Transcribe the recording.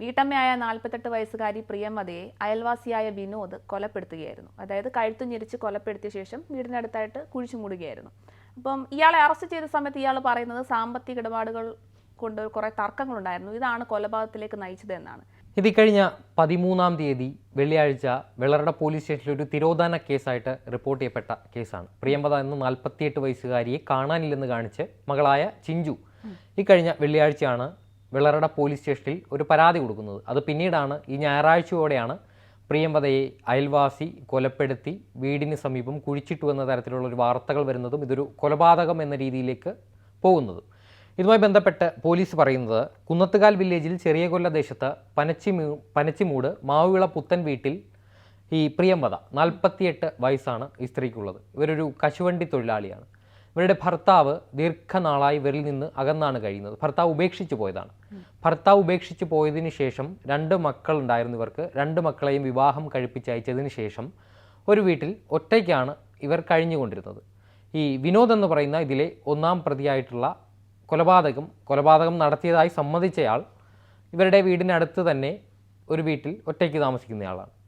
വീട്ടമ്മയായ നാൽപ്പത്തെട്ട് വയസ്സുകാരി പ്രിയമതയെ അയൽവാസിയായ വിനോദ് കൊലപ്പെടുത്തുകയായിരുന്നു. അതായത് കഴുത്തു ഞെരിച്ച് കൊലപ്പെടുത്തിയ ശേഷം വീടിനടുത്തായിട്ട് കുഴിച്ചു മൂടുകയായിരുന്നു. അപ്പം ഇയാളെ അറസ്റ്റ് ചെയ്ത സമയത്ത് ഇയാൾ പറയുന്നത് സാമ്പത്തിക ഇടപാടുകൾ കൊണ്ട് കുറേ തർക്കങ്ങളുണ്ടായിരുന്നു. ഇതാണ് കൊലപാതകത്തിലേക്ക് നയിച്ചത് എന്നാണ്. ഇത് കഴിഞ്ഞ പതിമൂന്നാം തീയതി വെള്ളിയാഴ്ച വെള്ളറട പോലീസ് സ്റ്റേഷനിൽ ഒരു തിരോധാന കേസായിട്ട് റിപ്പോർട്ട് ചെയ്യപ്പെട്ട കേസാണ്. പ്രിയമ്പത എന്ന നാൽപ്പത്തിയെട്ട് വയസ്സുകാരിയെ കാണാനില്ലെന്ന് കാണിച്ച് മകളായ ചിഞ്ചു. ഇക്കഴിഞ്ഞ വെള്ളിയാഴ്ചയാണ് വെള്ളറട പോലീസ് സ്റ്റേഷനിൽ ഒരു പരാതി കൊടുക്കുന്നത്. അത് പിന്നീടാണ് ഈ ഞായറാഴ്ചയോടെയാണ് പ്രിയംവതയെ അയൽവാസി കൊലപ്പെടുത്തി വീടിന് സമീപം കുഴിച്ചിട്ടു എന്ന തരത്തിലുള്ള ഒരു വാർത്തകൾ വരുന്നതും ഇതൊരു കൊലപാതകം എന്ന രീതിയിലേക്ക് പോകുന്നത്. ഇതുമായി ബന്ധപ്പെട്ട് പോലീസ് പറയുന്നത് കുന്നത്തുകാൽ വില്ലേജിൽ ചെറിയ കൊല്ല ദേശത്ത് പനച്ചിമൂ പനച്ചിമൂട് മാവുവിള പുത്തൻ വീട്ടിൽ ഈ പ്രിയംവത നാൽപ്പത്തിയെട്ട് വയസ്സാണ് ഈ സ്ത്രീക്കുള്ളത്. ഇവരൊരു കശുവണ്ടി തൊഴിലാളിയാണ്. ഇവരുടെ ഭർത്താവ് ദീർഘനാളായി ഇവരിൽ നിന്ന് അകന്നാണ് കഴിയുന്നത്. ഭർത്താവ് ഉപേക്ഷിച്ചു പോയതാണ്. ഭർത്താവ് ഉപേക്ഷിച്ചു പോയതിന് ശേഷം രണ്ട് മക്കൾ ഉണ്ടായിരുന്നു ഇവർക്ക്. രണ്ട് മക്കളെയും വിവാഹം കഴിപ്പിച്ചയച്ചതിന് ശേഷം ഒരു വീട്ടിൽ ഒറ്റയ്ക്കാണ് ഇവർ കഴിഞ്ഞുകൊണ്ടിരുന്നത്. ഈ വിനോദ് എന്ന് പറയുന്ന ഇതിലെ ഒന്നാം പ്രതിയായിട്ടുള്ള കൊലപാതകം കൊലപാതകം നടത്തിയതായി സമ്മതിച്ചയാൾ ഇവരുടെ വീടിനടുത്ത് തന്നെ ഒരു വീട്ടിൽ ഒറ്റയ്ക്ക് താമസിക്കുന്നയാളാണ്.